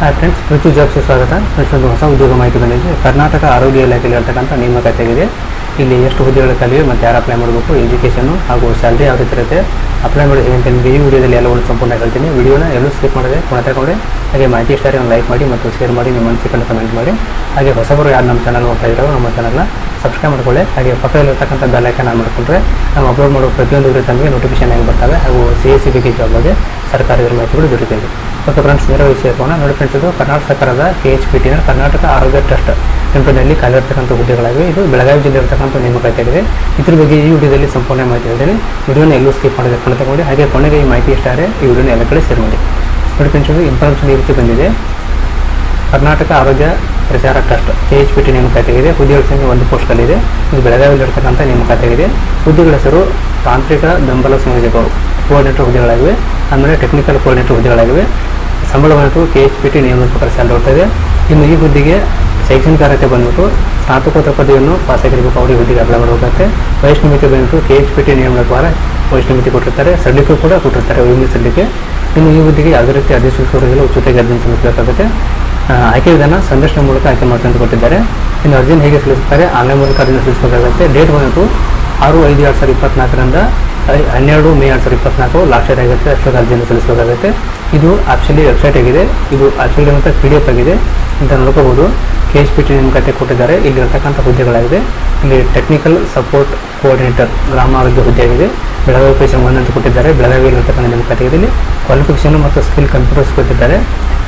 Hi friends ಪೃಥ್ವಿ ಜಾಬ್ಸ್ಗೆ ಸ್ವಾಗತ. Friends ಒಂದು ಹೊಸ ಉದ್ಯೋಗ ಮಾಹಿತಿ ಬಂದಿದೆ. ಕರ್ನಾಟಕ ಆರೋಗ್ಯ ಇಲಾಖೆಯಲ್ಲಿ ಇರ್ತಕ್ಕಂಥ ನೇಮಕಾತಿಯಾಗಿದೆ ಇಲ್ಲಿ ಎಷ್ಟು ಹುದ್ದೆಗಳ ಕಲಿವೆ ಮತ್ತು ಯಾರು ಅಪ್ಲೈ ಮಾಡಬೇಕು ಎಜುಕೇಷನು ಹಾಗೂ ಸ್ಯಾಲ್ರಿ ಯಾವ ರೀತಿ ಇರುತ್ತೆ ಅಪ್ಲೈ ಮಾಡಿ ಈ ವಿಡಿಯೋದಲ್ಲಿ ಎಲ್ಲವನ್ನು ಸಂಪೂರ್ಣ ಹೇಳ್ತೀನಿ. ವಿಡಿಯೋನ ಎಲ್ಲೂ ಸ್ಕಿಪ್ ಮಾಡಿದೆ ಕೊನೆ ತಗೊಂಡ್ರೆ ಹಾಗೆ ಮಾಹಿತಿ ಇಷ್ಟ ಒಂದು ಲೈಕ್ ಮಾಡಿ ಮತ್ತು ಶೇರ್ ಮಾಡಿ, ನಿಮ್ಮ ಅನಿಸಿಕೊಂಡು ಕಮೆಂಟ್ ಮಾಡಿ. ಹಾಗೆ ಹೊಸಬರು ಯಾರು ನಮ್ಮ ಚಾನಲ್ ನೋಡ್ತಾ ಇದ್ದಾರೋ ನಮ್ಮ ಚಾನಲ್ನ ಸಬ್ಸ್ಕ್ರೈಬ್ ಮಾಡ್ಕೊಳ್ಳಿ. ಹಾಗೆ ಪಕ್ಕದಲ್ಲಿರ್ತಕ್ಕಂಥ ಬೆಲ್ ಐಕನ್ ಆನ್ ಮಾಡಿಕೊಂಡ್ರೆ ನಾವು ಅಪ್ಲೋಡ್ ಮಾಡೋ ಪ್ರತಿಯೊಂದು ವಿಡಿಯೋ ತಮಗೆ ನೋಟಿಫಿಕೇಶನ್ ಆಗಿ ಬರ್ತವೆ. ಹಾಗೂ ಸಿ ಎಸ್ ಸಿ ಬಗ್ಗೆ ಜಾಬ್ ಬಗ್ಗೆ ಸರ್ಕಾರದ ಮಾಹಿತಿಗಳು ದೊರೆತಿದೆ ಮತ್ತು ಫ್ರೆಂಡ್ಸ್ ನೇರ ವಿಷಯ ನೋಡಿ ಫ್ರೆಂಡ್ಸ್ ಇದು ಕರ್ನಾಟಕ ಸರ್ಕಾರದ ಕೆ ಎಚ್ ಪಿ ಟಿನ ಕರ್ನಾಟಕ ಆರೋಗ್ಯ ಟ್ರಸ್ಟ್ ಕಂಪನಿಯಲ್ಲಿ ಕಾಲಿರ್ತಕ್ಕಂಥ ಹುದ್ದೆಗಳಾಗಿವೆ. ಇದು ಬೆಳಗಾವಿ ಜಿಲ್ಲೆ ಇರತಕ್ಕಂಥ ನೇಮಕಾತಿಯಾಗಿದೆ. ಇದ್ರ ಬಗ್ಗೆ ಈ ವಿಡಿಯೋದಲ್ಲಿ ಸಂಪೂರ್ಣ ಮಾಹಿತಿ ಹೇಳ್ತೀನಿ. ವಿಡಿಯೋನ ಎಲ್ಲೂ ಸ್ಕಿಪ್ ಮಾಡಿದೆ ತಗೊಂಡು, ಹಾಗೆ ಕೊನೆಗೆ ಈ ಮಾಹಿತಿ ಇಷ್ಟಾರೆ ಈ ವಿಡಿಯೋನ ಎಲ್ಲ ಕಡೆ ಶೇರ್ ಮಾಡಿ. ನೋಡಿ ಫ್ರೆಂಡ್ಸ್ ಇನ್ಫಾರ್ಮೇಷನ್ ಈ ರೀತಿ ಬಂದಿದೆ. ಕರ್ನಾಟಕ ಆರೋಗ್ಯ ಪ್ರಚಾರ trust K H P T ನೇಮಕಾತಿಯಾಗಿದೆ ಹುದ್ದೆಗಳ ಸಂಖ್ಯೆ ಒಂದು ಪೋಸ್ಟ್ಗಳಿದೆ ಇದು. ಬೆಳಗಾವಿಯಲ್ಲಿ ಇರತಕ್ಕಂಥ ನೇಮಕಾತಿಯಾಗಿದೆ ಹುದ್ದೆಗಳ ಹೆಸರು ತಾಂತ್ರಿಕ ಬೆಂಬಲ ಸಂಯೋಜಕರು ಕೋಆರ್ಡಿನೇಟರ್ ಹುದ್ದೆಗಳಾಗಿವೆ. ಆಮೇಲೆ ಟೆಕ್ನಿಕಲ್ ಕೋಆರ್ಡಿನೇಟರ್ ಹುದ್ದೆಗಳಾಗಿವೆ. ಸಂಬಳವಾಗಿ ಕೆ ಎಚ್ ಪಿ ಟಿ ನಿಯಮದ ಪ್ರಕಾರ ಸ್ಯಾಲರಿ ಇರ್ತದೆ ಇನ್ನು ಈ ಹುದ್ದೆಗೆ ಶೈಕ್ಷಣಿಕ ಅರ್ಹತೆ ಬಂದ್ಬಿಟ್ಟು ಸ್ನಾತಕೋತ್ತರ ಪದವಿಯನ್ನು ಪಾಸಾಗಿರಬೇಕು ಅವರಿಗೆ ಹುದ್ದೆಗೆ ಅಪ್ಲೈ ಮಾಡಬೇಕಾಗುತ್ತೆ. ವಯಸ್ಸು ಮಿತಿ ಬಂದ್ಬಿಟ್ಟು ಕೆ ಎಚ್ ಪಿ ಟಿ ನಿಯಮದ ಪ್ರಕಾರ ವಯಸ್ಸು ಮಿತಿ ಕೊಟ್ಟಿರ್ತಾರೆ. ಸಡ್ಲಿಕ್ಕೂ ಕೂಡ ಕೊಟ್ಟಿರ್ತಾರೆ ವಿಮೆ ಸಡ್ಲಿಕೆ ಇನ್ನು ಈ ಹುದ್ದೆಗೆ ಯಾವುದೇ ರೀತಿ ಅಧಿಸೂಚನೆಗಳಿಲ್ಲ ಉಚಿತವಾಗಿ ಅರ್ಜಿ ಸಲ್ಲಿಸಬೇಕಾಗುತ್ತೆ. ಆಯ್ಕೆ ವಿಧಾನ ಸಂದರ್ಶನ ಮೂಲಕ ಆಯ್ಕೆ ಮಾಡ್ಕೊಂಡು ಕೊಟ್ಟಿದ್ದಾರೆ. ಇನ್ನು ಅರ್ಜಿನ ಹೇಗೆ ಸಲ್ಲಿಸ್ತಾರೆ? ಆನ್ಲೈನ್ ಮೂಲಕ ಅರ್ಜಿನ ಸಲ್ಲಿಸಬೇಕಾಗುತ್ತೆ. ಡೇಟ್ ಬಂದ್ಬಿಟ್ಟು ಆರು ಐದು ಎರಡು ಸಾವಿರದ ಇಪ್ಪತ್ನಾಲ್ಕರಿಂದ ಐ- ಹನ್ನೆರಡು, ಮೇ ಎರಡು ಸಾವಿರದ ಇಪ್ಪತ್ನಾಲ್ಕು ಲಾಸ್ಟ್ ಡೇಟ್ ಆಗುತ್ತೆ ಅಷ್ಟೊಂದು ಅರ್ಜಿಯನ್ನು ಸಲ್ಲಿಸಬೇಕಾಗುತ್ತೆ. ಇದು ಆಕ್ಚುಲಿ ವೆಬ್ಸೈಟ್ ಆಗಿದೆ. ಇದು ಆಕ್ಚುಲಿ ಅಂತ ಪಿ ಡಿ ಎಫ್ ಆಗಿದೆ. ಅಂತ ನೋಡ್ಕೋಬೋದು. ಕೆ ಎಚ್ ಪಿ ಟಿ ನೇಮಕಾತಿ ಕೊಟ್ಟಿದ್ದಾರೆ. ಇಲ್ಲಿ ಇರತಕ್ಕಂಥ ಹುದ್ದೆಗಳಾಗಿದೆ. ಇಲ್ಲಿ ಟೆಕ್ನಿಕಲ್ ಸಪೋರ್ಟ್ ಕೋಆರ್ಡಿನೇಟರ್ ಗ್ರಾಮ ಆರೋಗ್ಯ ಹುದ್ದೆಯಾಗಿದೆ ಬೆಳಗಾವಿ ಪೇಷನ್ ಒನ್ ಅಂತ ಕೊಟ್ಟಿದ್ದಾರೆ. ಬೆಳಗಾವಿಯಲ್ಲಿ ಇರತಕ್ಕಂಥ ನೇಮಕಾತಿಯಾಗಿದೆ ಇಲ್ಲಿ ಕ್ವಾಲಿಫಿಕೇಷನ್ ಮತ್ತು ಸ್ಕಿಲ್ ಕಂಪ್ಯೂಟರ್ಸ್ ಕೊಟ್ಟಿದ್ದಾರೆ.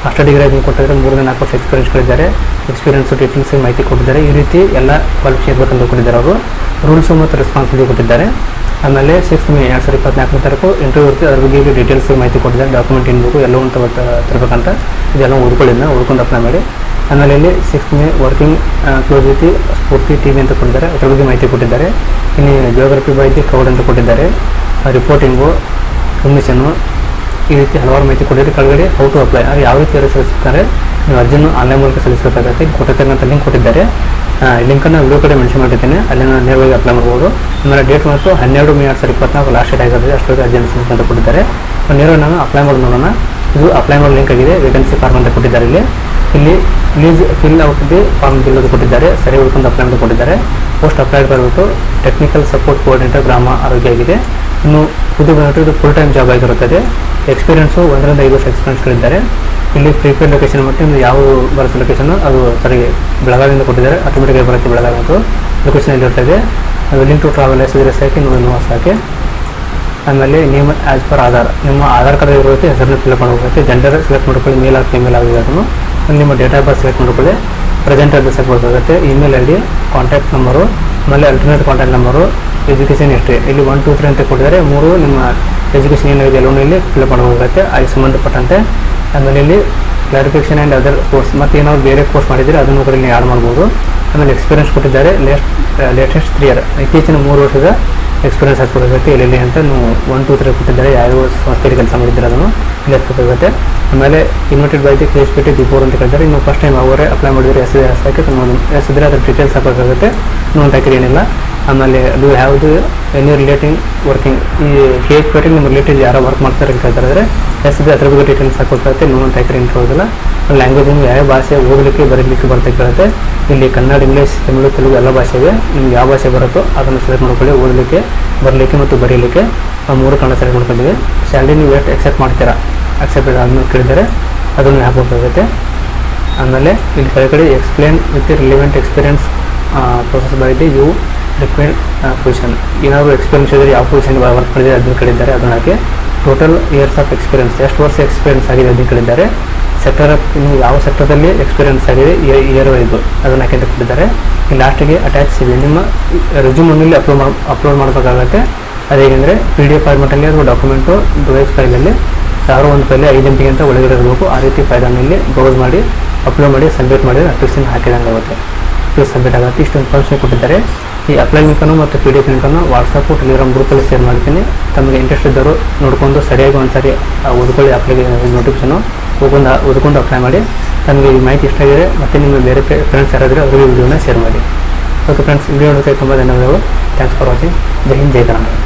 ಮಾಸ್ಟರ್ ಡಿಗ್ರಿ ಆಗಿ ಕೊಟ್ಟಿದ್ದಾರೆ. ಮೂರನೇ ನಾಲ್ಕು ವರ್ಷ ಎಕ್ಸ್ಪೀರಿಯನ್ಸ್ ಕೊಟ್ಟಿದ್ದಾರೆ. ಎಕ್ಸ್ಪೀರಿಯನ್ಸ್ ಡೀಟೇಲ್ಸ್ ಮಾಹಿತಿ ಕೊಟ್ಟಿದ್ದಾರೆ. ಈ ರೀತಿ ಎಲ್ಲ ಕ್ವಾಲಿಫಿಕೇಷನ್ ಬೇಕಂತ ಕೊಟ್ಟಿದ್ದಾರೆ ಅವರು. ರೂಲ್ಸು ಮತ್ತು ರೆಸ್ಪಾನ್ಸಿಬಿಲಿಟಿ ಕೊಟ್ಟಿದ್ದಾರೆ. ಆಮೇಲೆ ಸಿಕ್ಸ್ ಮೇ ಎರಡು ಸಾವಿರದ ಇಪ್ಪತ್ನಾಲ್ಕನೇ ತಾರೀಕು ಇಂಟರ್ವ್ಯೂ ಇರುತ್ತೆ ಅದ್ರ ಬಗ್ಗೆ ಡೀಟೇಲ್ಸ್ ಮಾಹಿತಿ ಕೊಟ್ಟಿದ್ದಾರೆ. ಡಾಕ್ಯುಮೆಂಟ್ ಏನು ಬೇಕು, ಎಲ್ಲವೂ ತರಬೇಕಂತ ಇದೆಲ್ಲ ಓದ್ಕೊಳ್ಳಿದ್ನ ಓದ್ಕೊಂಡು ಅಪ್ಲೈ ಮಾಡಿ. ಆಮೇಲೆ ಇಲ್ಲಿ six may working close with Spoorthi T V ಅಂತ ಕೊಟ್ಟಿದ್ದಾರೆ. ಅದ್ರ ಬಗ್ಗೆ ಮಾಹಿತಿ ಕೊಟ್ಟಿದ್ದಾರೆ. ಇನ್ನು ಜಿಯೋಗ್ರಫಿ ಮಾಹಿತಿ ಕವರ್ ಅಂತ ಕೊಟ್ಟಿದ್ದಾರೆ. ರಿಪೋರ್ಟಿಂಗು ಕಮಿಷನ್ನು ಈ ರೀತಿ ಹಲವಾರು ಮಾಹಿತಿ ಕೊಟ್ಟಿದ್ದಾರೆ. ಕೆಳಗಡೆ ಹೌ ಟು ಅಪ್ಲೈ ಯಾವ ರೀತಿ ಅರ್ಜಿ ಸಲ್ಲಿಸ್ತಾರೆ ನೀವು ಅರ್ಜಿಯನ್ನು ಆನ್ಲೈನ್ ಮೂಲಕ ಸಲ್ಲಿಸಬೇಕಾಗುತ್ತೆ. ಕೊಟ್ಟಿರ್ತಕ್ಕಂಥ ಲಿಂಕ್ ಕೊಟ್ಟಿದ್ದಾರೆ. ಲಿಂಕನ್ನು ವಿಡಿಯೋ ಕಡೆ ಮೆನ್ಷನ್ ಮಾಡಿದ್ದೇನೆ ಅಲ್ಲಿ ನಾನು ನೇರವಾಗಿ ಅಪ್ಲೈ ಮಾಡ್ಬೋದು. ಆಮೇಲೆ ಡೇಟ್ ಮತ್ತು ಹನ್ನೆರಡು ಮೇ ಎರಡು ಸಾವಿರದ ಇಪ್ಪತ್ನಾಲ್ಕು ಲಾಸ್ಟ್ ಡೇಟ್ ಆಗಿರೋದು ಅಷ್ಟೊತ್ತಿಗೆ ಅರ್ಜಿ ಸಲ್ಲಿಸಂತ ಕೊಟ್ಟಿದ್ದಾರೆ. ನೇರವಾಗಿ ನಾನು ಅಪ್ಲೈ ಮಾಡಿ ನೋಡೋಣ. ಇದು ಅಪ್ಲೈ ಮಾಡೋ ಲಿಂಕ್ ಆಗಿದೆ ವೇಕೆನ್ಸಿ ಫಾರ್ಮ್ ಅಂತ ಕೊಟ್ಟಿದ್ದಾರೆ ಇಲ್ಲಿ. ಇಲ್ಲಿ please fill out the form ಬಿಲ್ಲೋದು ಕೊಟ್ಟಿದ್ದಾರೆ, ಸರಿ ಉಳ್ಕೊಂಡು ಅಪ್ಲೈ ಅಂತ ಕೊಟ್ಟಿದ್ದಾರೆ. ಪೋಸ್ಟ್ ಅಪ್ಲೈಡ್ ಬರಬೇಕು ಟೆಕ್ನಿಕಲ್ ಸಪೋರ್ಟ್ ಕೋಆರ್ಡಿನೇಟರ್ ಗ್ರಾಮ ಆರೋಗ್ಯ ಆಗಿದೆ. ಇನ್ನು ಇದು ಬಂದ್ಬಿಟ್ಟು ಇದು ಫುಲ್ ಟೈಮ್ ಜಾಬ್ ಆಗಿರುತ್ತದೆ. ಎಕ್ಸ್ಪೀರಿಯನ್ಸು ಒಂದರಿಂದ ಐದು ವರ್ಷ ಎಕ್ಸ್ಪೀರಿಯನ್ಸ್ಗಳಿದ್ದಾರೆ ಇಲ್ಲಿ ಪ್ರಿಪೇರ್ ಲೊಕೇಶನ್ ಮತ್ತು ಇನ್ನು ಯಾವ ಬರುತ್ತೆ ಲೊಕೇಶನ್ ಅದು ಸರಿ ಬೆಳಗಾವಿಯಿಂದ ಕೊಟ್ಟಿದ್ದಾರೆ. ಆಟೋಮೆಟಿಕ್ ಬರುತ್ತೆ ಬೆಳಗಾವಿ ಅಂತ ಲೊಕೇಶನ್ ಎಲ್ಲಿರ್ತದೆ ಲಿಂಕ್ ಟು ಟ್ರಾವೆಲ್ ಇದ್ರೆ ಸಾಕೆ ಸಾಕೆ. ಹಾಕಿ ಆಮೇಲೆ ನೇಮ್ ಆ್ಯಸ್ ಪರ್ ಆಧಾರ್, ನಿಮ್ಮ ಆಧಾರ್ ಕಾರ್ಡ್ ಇರುತ್ತೆ ಹೆಸರನ್ನ ಫಿಲ್ ಮಾಡಬೇಕಾಗುತ್ತೆ ಜೆಂಡರ್ ಸೆಲೆಕ್ಟ್ ಮಾಡ್ಕೊಳ್ಳಿ, ಮೇಲ್ ಆಗಿ ಫಿಮೇಲ್ ಆಗಿದೆ ನಿಮ್ಮ ಡೇಟ್ ಆಫ್ ಬರ್ತ್ ಸೆಲೆಕ್ಟ್ ಮಾಡ್ಕೊಳ್ಳಿ. ಪ್ರೆಸೆಂಟ್ ಅಡ್ರೆಸ್ ಹಾಕಬೇಕಾಗುತ್ತೆ email I D contact number ಆಮೇಲೆ alternate contact number education history ಇಲ್ಲಿ ಒನ್ ಟೂ ತ್ರೀ ಅಂತ ಕೊಟ್ಟಿದ್ದಾರೆ. ಮೂರು ನಿಮ್ಮ ಎಜುಕೇಷನ್ ಏನಿದೆ ಎಲ್ಲವನ್ನೂ ಇಲ್ಲಿ ಫಿಲ್ ಮಾಡಬೇಕಾಗುತ್ತೆ ಅದಕ್ಕೆ ಸಂಬಂಧಪಟ್ಟಂತೆ ಆಮೇಲೆ ಇಲ್ಲಿ ಕ್ಲಾರಿಫಿಕೇಷನ್ ಆ್ಯಂಡ್ ಅದರ್ ಕೋರ್ಸ್ ಮತ್ತು ಏನಾದ್ರು ಬೇರೆ ಕೋರ್ಸ್ ಮಾಡಿದರೆ ಅದನ್ನು ಕೂಡ ಇಲ್ಲಿ ಆ್ಯಡ್ ಮಾಡ್ಬೋದು. ಆಮೇಲೆ ಎಕ್ಸ್ಪೀರಿಯನ್ಸ್ ಕೊಟ್ಟಿದ್ದಾರೆ. ಲೇಸ್ಟ್ ಲೇಟೆಸ್ಟ್ ತ್ರೀ ಇಯರ್ ಇತ್ತೀಚಿನ ಮೂರು ವರ್ಷದ ಎಕ್ಸ್ಪೀರಿಯನ್ಸ್ ಹಾಕ್ಬೇಕಾಗುತ್ತೆ ಎಲ್ಲೆಲ್ಲಿ ಅಂತ ನೀವು ಒನ್ ಟೂ ತ್ರೀ ಕೊಟ್ಟಿದ್ದಾರೆ ಯಾವ ಸಂಸ್ಥೆಯಲ್ಲಿ ಕೆಲಸ ಮಾಡಿದ್ದಾರೆ ಅದನ್ನು. ಇಲ್ಲಿ ಆಮೇಲೆ inverted by the K S P T before ಅಂತ ಕೇಳ್ತಾರೆ. ನೀವು ಫಸ್ಟ್ ಟೈಮ್ ಅವರೇ ಅಪ್ಲೈ ಮಾಡಿದರೆ ಎಸ್ ಎಸ್ ಹಾಕಿ ಎಸ್ ಇದ್ರೆ ಅದ್ರ ಡೀಟೇಲ್ಸ್ ಹಾಕಬೇಕಾಗುತ್ತೆ. ನೋ ಒಂದು ಹಾಕಿರಿ ಏನಿಲ್ಲ. ಆಮೇಲೆ ಅದು ಯಾವುದು ಎನಿ ರಿಲೇಟಿಂಗ್ ವರ್ಕಿಂಗ್ ಈ ಕೇಸ್ ಬಿಟ್ಟು ನಿಮ್ಮ ರಿಲೇಟಿವ್ ಯಾರೋ ವರ್ಕ್ ಮಾಡ್ತಾರೆ ಅಂತ ಹೇಳ್ತಾರೆ. ಎಸ್ ಇದೆ ಅದ್ರ ಬಗ್ಗೆ ಡೀಟೇಲ್ಸ್ ಹಾಕಬೇಕಾಗುತ್ತೆ. ನೋನ್ ಅಂತ ಹಾಕಿರಿ ಅಂತ ಹೋಗೋದಿಲ್ಲ ಲ್ಯಾಂಗ್ವೇಜ್ ನಿಮ್ಗೆ ಯಾವ ಭಾಷೆ ಓದಲಿಕ್ಕೆ, ಬರೀಲಿಕ್ಕೆ ಬರ್ತಾ ಕೇಳುತ್ತೆ. ಇಲ್ಲಿ ಕನ್ನಡ, ಇಂಗ್ಲೀಷ್, ತಮಿಳು, ತೆಲುಗು ಎಲ್ಲ ಭಾಷೆ ಇದೆ. ನಿಮ್ಗೆ ಯಾವ ಭಾಷೆ ಬರುತ್ತೋ ಅದನ್ನು ಸೆಲೆಕ್ಟ್ ಮಾಡ್ಕೊಳ್ಳಿ, ಓದಲಿಕ್ಕೆ, ಬರಲಿಕ್ಕೆ ಮತ್ತು ಬರೀಲಿಕ್ಕೆ. ಮೂರು ಕನ್ನಡ ಸೆಲೆಕ್ಟ್ ಮಾಡ್ಕೊಂಡಿದೆ ಸ್ಯಾಲ್ರಿ ನೀವು ಎಷ್ಟು ಎಕ್ಸೆಪ್ಟ್ ಮಾಡ್ತೀರಾ? ಅಕ್ಸೆಪ್ಟ್ ಅದನ್ನು ಕೇಳಿದರೆ ಅದನ್ನು ಹಾಕಬೇಕಾಗುತ್ತೆ ಆಮೇಲೆ ಇಲ್ಲಿ ಕೆಳಗಡೆ explain with relevant experience process by you required position ಏನಾದರೂ ಎಕ್ಸ್ಪೀರಿಯನ್ಸ್ ಇದ್ದರೆ ಯಾವ ಪೊಸಿಷನ್ ವರ್ಕ್ ಮಾಡಿದರೆ ಅದನ್ನು ಕೇಳಿದ್ದಾರೆ. ಅದನ್ನು ಹಾಕಿ ಟೋಟಲ್ ಇಯರ್ಸ್ ಆಫ್ ಎಕ್ಸ್ಪೀರಿಯನ್ಸ್ ಎಷ್ಟು ವರ್ಷ ಎಕ್ಸ್ಪೀರಿಯನ್ಸ್ ಆಗಿದೆ ಅದನ್ನು ಕಳಿದ್ದಾರೆ. ಸೆಕ್ಟರ್ ನೀವು ಯಾವ ಸೆಕ್ಟರ್ದಲ್ಲಿ ಎಕ್ಸ್ಪೀರಿಯನ್ಸ್ ಆಗಿದೆ ಇಯರ್ ವೈಸು ಅದನ್ನು ಹಾಕಿ ಕೊಟ್ಟಿದ್ದಾರೆ. ಲಾಸ್ಟಿಗೆ ಅಟ್ಯಾಚ್ ಇದೆ ನಿಮ್ಮ ರೆಸ್ಯೂಮಲ್ಲಿ ಅಪ್ಲೋಡ್ ಅಪ್ಲೋಡ್ ಮಾಡಬೇಕಾಗತ್ತೆ. ಅದೇನೆಂದರೆ ಪಿ ಡಿ ಎಫ್ ಫಾರ್ಮೆಟಲ್ಲಿ ಅಥವಾ ಡಾಕ್ಯುಮೆಂಟು ಡ್ರೈವ್ಸ್ ಫೈಲಲ್ಲಿ ಯಾರೋ ಒಂದು ಫೈಲ್ ಐದು ಗಂಟೆಗೆ ಅಂತ ಒಳಗಡೆ ಇರಬೇಕು. ಆ ರೀತಿ ಫೈಲನ್ನು ಇಲ್ಲಿ ಬ್ರೌಸ್ ಮಾಡಿ ಅಪ್ಲೋಡ್ ಮಾಡಿ ಸಬ್ಮಿಟ್ ಮಾಡಿ ಅಪ್ಲಿಕೇಶನ್ ಹಾಕಿದಂಗೆ ಆಗುತ್ತೆ. ಪ್ಲೀಸ್ ಸಬ್ಮಿಟ್ ಆಗುತ್ತೆ. ಇಷ್ಟು ಇನ್ಫಾರ್ಮೇಷನ್ ಕೊಟ್ಟಿದ್ದಾರೆ. ಈ ಅಪ್ಲೈ ಲಿಂಕನ್ನು ಮತ್ತು ಪಿ ಡಿ ಎಫ್ ಲಿಂಕನ್ನು ವಾಟ್ಸಪ್ಪು ಟೆಲಿಗ್ರಾಮ್ ಗ್ರೂಪಲ್ಲಿ ಶೇರ್ ಮಾಡ್ತೀನಿ. ತಮಗೆ ಇಂಟ್ರೆಸ್ಟ್ ಇದ್ದರು ನೋಡ್ಕೊಂಡು ಸರಿಯಾಗಿ ಒಂದು ಸಾರಿ ಓದ್ಕೊಳ್ಳಿ ಅಪ್ಲೈ ನೋಟಿಫಿಕೇಶನು ಓದ್ಕೊಂಡು ಓದ್ಕೊಂಡು ಅಪ್ಲೈ ಮಾಡಿ, ತಮಗೆ ಈ ಮಾಹಿತಿ ಇಷ್ಟ ಆಗಿದೆ ಮತ್ತು ನಿಮ್ಮ ಬೇರೆ ಫ್ರೆಂಡ್ಸ್ ಯಾರಾದರೂ ಅವರಿಗೆ ವಿಡಿಯೋನ ಶೇರ್ ಮಾಡಿ. ಓಕೆ ಫ್ರೆಂಡ್ಸ್ ವಿಡಿಯೋ ನೋಡೋಕ್ಕೆ ತುಂಬ ಧನ್ಯವಾದಗಳು. ಥ್ಯಾಂಕ್ಸ್ ಫಾರ್ ವಾಚಿಂಗ್ ಜೈ ಹಿಂದ್, ಜೈ ಕರ್ನಾಟಕ.